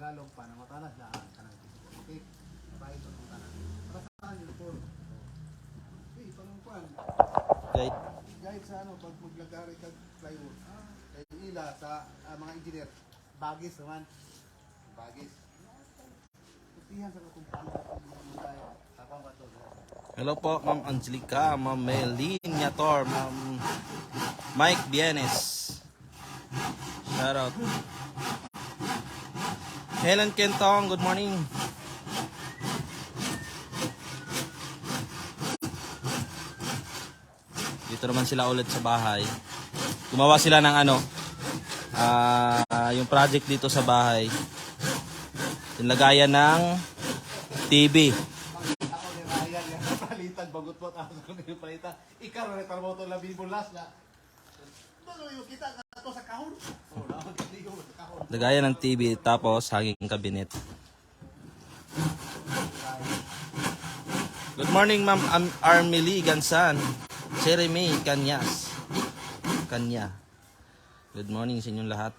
Tagalog pa na matalas na kanang okay bahay ito ng tanan para saan yun po okay panungkuan Guide. Guys, sa ano, pag maglagari kag plywood, kay ila sa ah, mga engineer, bagis naman. Bagis. Putihan sa kumpanya tapang ba to? Hello po, Ma'am Angelica, Ma'am Melin Yator, Ma'am Mike Bienes. Shout out. Helen Kentong, good morning. Dito naman sila ulit sa bahay. Gumawa sila ng ano, ah, yung project dito sa bahay. Yung lagayan ng TV. Palitan, bagot po ako kanila palitan. Ikaw na retarmo to labi bulas na. Ano yung kita to sa kahon? Oh, naman kaliyo sa kahon. Lagayan ng TV tapos hanging cabinet. Good morning Ma'am Am- Armily Gansan. Jeremy Kanyas. Kanya. Good morning sa inyong lahat.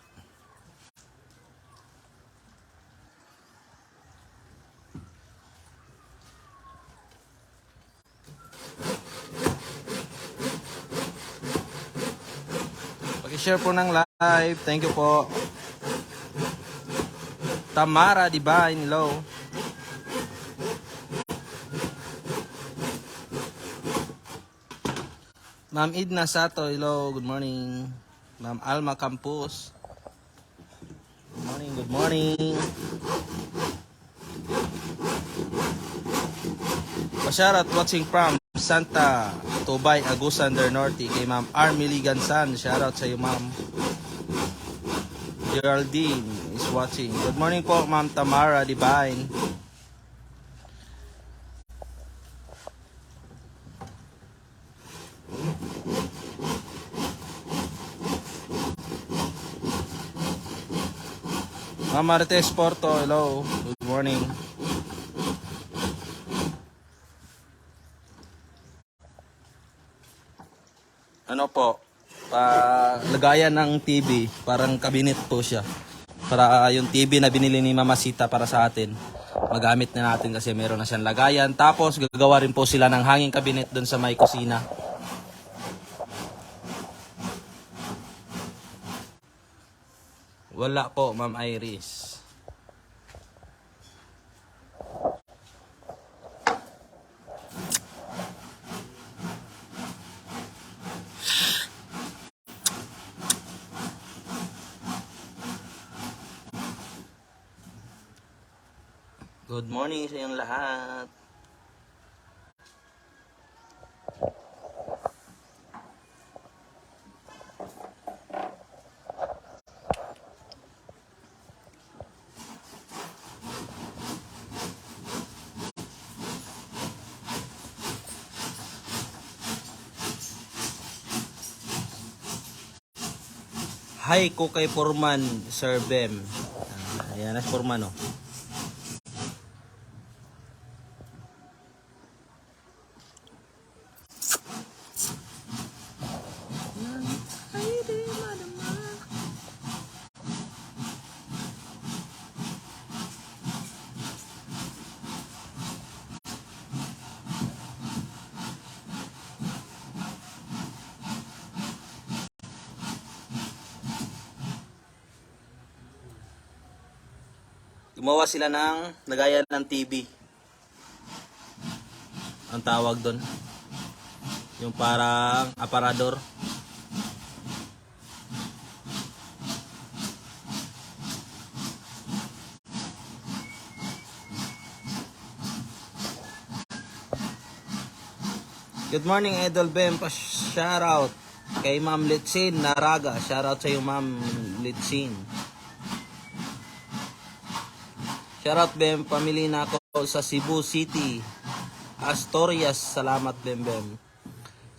Paki-share po ng live. Thank you po. Tamara Divine, hello. Ma'am Idna Sato, hello, good morning. Ma'am Alma Campus. Good morning, good morning. Pasyarat watching from Santa Tubay, Agusan del Norte kay Ma'am Armily Gansan. Shoutout sa iyo, Ma'am. Geraldine is watching. Good morning po, Ma'am Tamara Divine. Ma'am Marites Porto, hello. Good morning. Ano po? Pa lagayan ng TV, parang cabinet po siya. Para yung TV na binili ni Mama Sita para sa atin, magamit na natin kasi meron na siyang lagayan. Tapos gagawa rin po sila ng hanging cabinet doon sa may kusina. Wala po, Ma'am Iris. Good morning sa inyong lahat. Hi ko kay Forman, Sir Bem. Ah, Ayan, na si Forman, oh. Gumawa sila ng lagayan ng TV. Ang tawag doon. Yung parang aparador. Good morning, Idol Bem. Pa-shout out kay Ma'am Litsin Naraga. Shout out sa iyo, Ma'am Litsin. Shoutout Bem, pamili na ako sa Cebu City, Asturias. Salamat Bem Bem.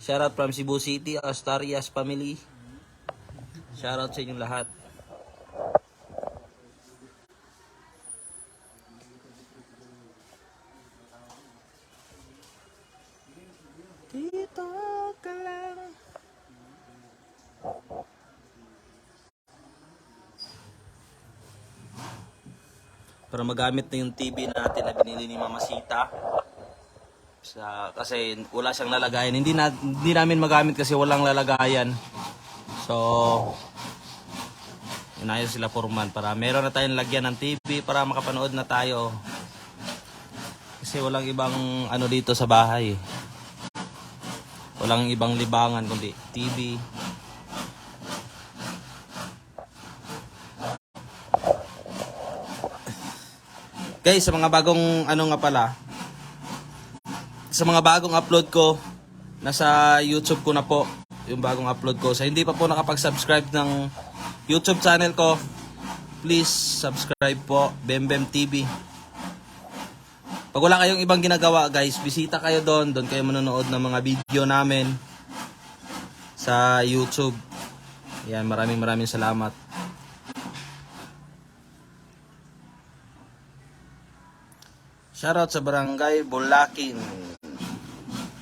Shoutout from Cebu City, Asturias family. Shoutout sa inyong lahat. Dito ka lang. Para magamit na yung TV natin na binili ni Mama Sita. Sa, kasi wala siyang lalagayan. Hindi, na, hindi namin magamit kasi walang lalagayan. So, inayos sila Foreman para meron na tayong lagyan ng TV para makapanood na tayo. Kasi walang ibang ano dito sa bahay. Walang ibang libangan kundi TV. Guys, sa mga bagong ano nga pala, sa mga bagong upload ko, nasa YouTube ko na po yung bagong upload ko. Sa hindi pa po nakapag-subscribe ng YouTube channel ko, please subscribe po, Bembem TV. Pag wala kayong ibang ginagawa guys, bisita kayo doon. Doon kayo manonood ng mga video namin sa YouTube. Yan, maraming maraming salamat. Shoutout sa Barangay Bulakin,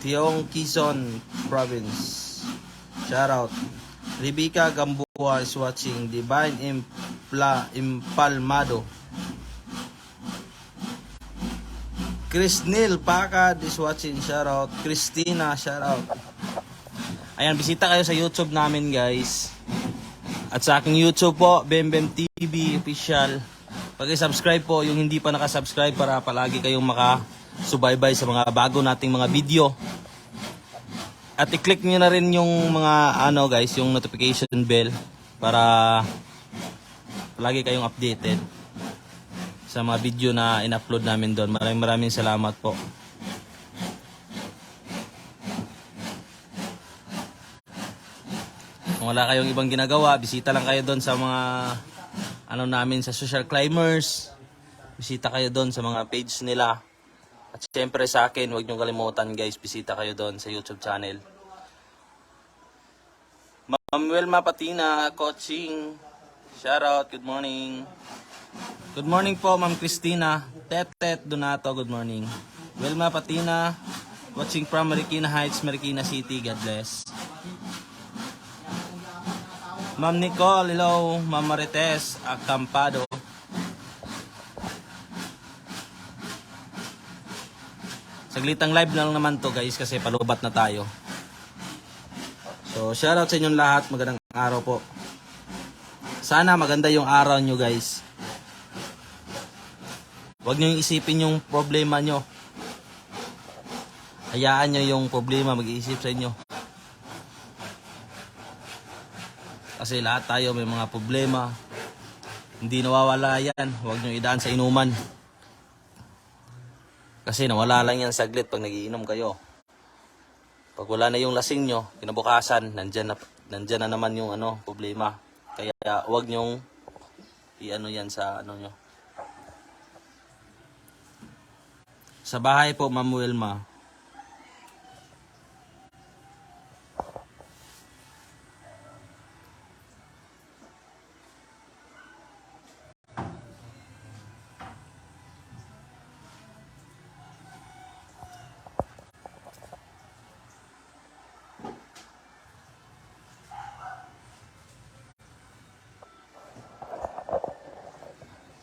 Tiong Quezon Province. Shoutout. Rebecca Gamboa is watching Divine Impla, Impalmado. Chris Neil Pakad is watching. Shoutout. Christina, shoutout. Ayan, bisita kayo sa YouTube namin guys. At sa aking YouTube po, Bembem TV Official. Pag-subscribe po yung hindi pa nakasubscribe para palagi kayong makasubaybay sa mga bago nating mga video. At i-click nyo na rin yung mga ano guys, yung notification bell para palagi kayong updated sa mga video na in-upload namin doon. Maraming maraming salamat po. Kung wala kayong ibang ginagawa, bisita lang kayo doon sa mga ano namin sa social climbers. Bisita kayo doon sa mga page nila. At syempre sa akin, huwag niyong kalimutan guys, bisita kayo doon sa YouTube channel. Ma'am Wilma Patina, coaching. Shout out, good morning. Good morning po, Ma'am Christina. Tetet Donato, good morning. Wilma Patina, watching from Marikina Heights, Marikina City. God bless. Ma'am Nicole, hello. Ma'am Marites, Acampado. Saglitang live lang naman to guys kasi palubat na tayo. So, shoutout sa inyong lahat. Magandang araw po. Sana maganda yung araw nyo guys. Huwag nyo isipin yung problema nyo. Hayaan nyo yung problema mag-iisip sa inyo. Kasi lahat tayo may mga problema. Hindi nawawala yan. Huwag nyo idaan sa inuman. Kasi nawala lang yan saglit pag nagiinom kayo. Pag wala na yung lasing nyo, kinabukasan, nandyan na, nandyan na naman yung ano, problema. Kaya huwag nyong i-ano yan sa ano nyo. Sa bahay po, Ma'am Wilma.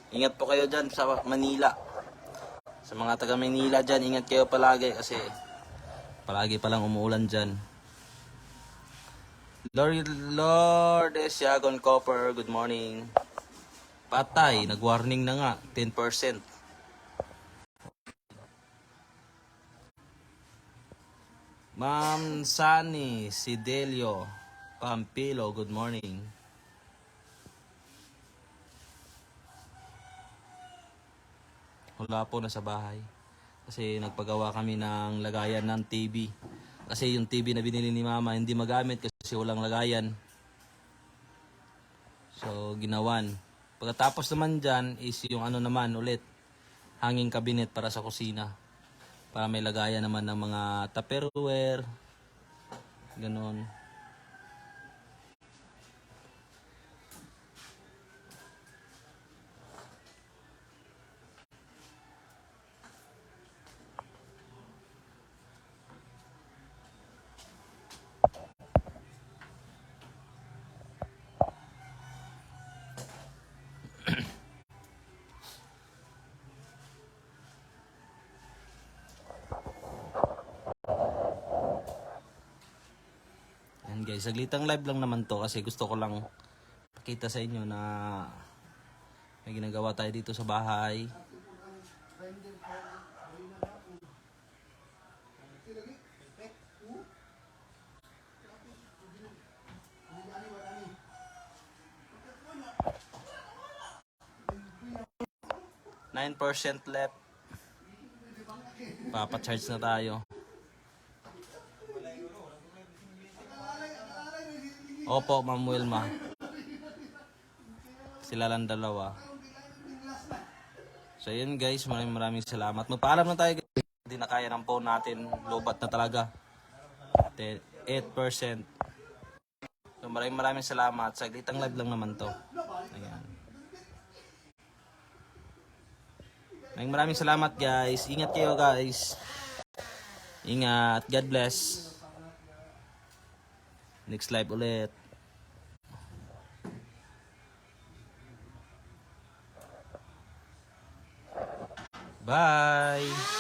Ingat po kayo dyan sa Manila. Sa mga taga Manila dyan, ingat kayo palagi kasi palagi palang umuulan dyan. Lord, Lord Siagon Copper, good morning. Patay, nag-warning na nga, 10%. Ma'am Sani Sidelio Pampilo, good morning. Wala po na sa bahay. Kasi nagpagawa kami ng lagayan ng TV. Kasi yung TV na binili ni mama hindi magamit kasi walang lagayan. So ginawan. Pagkatapos naman dyan is yung ano naman ulit. Hanging cabinet para sa kusina. Para may lagayan naman ng mga tupperware. Ganon. Guys, saglitang live lang naman to kasi gusto ko lang pakita sa inyo na may ginagawa tayo dito sa bahay. Nine percent left. Papa-charge na tayo. Opo, Ma'am Wilma. Sila lang dalawa. So yun guys, maraming maraming salamat. Magpaalam na tayo guys. Hindi na kaya ng phone natin. Lobat na talaga. Te- 8%. So maraming maraming salamat. Saglit ang live lang naman to. Ayan. Maraming maraming salamat guys. Ingat kayo guys. Ingat. God bless. Next live ulit. Bye!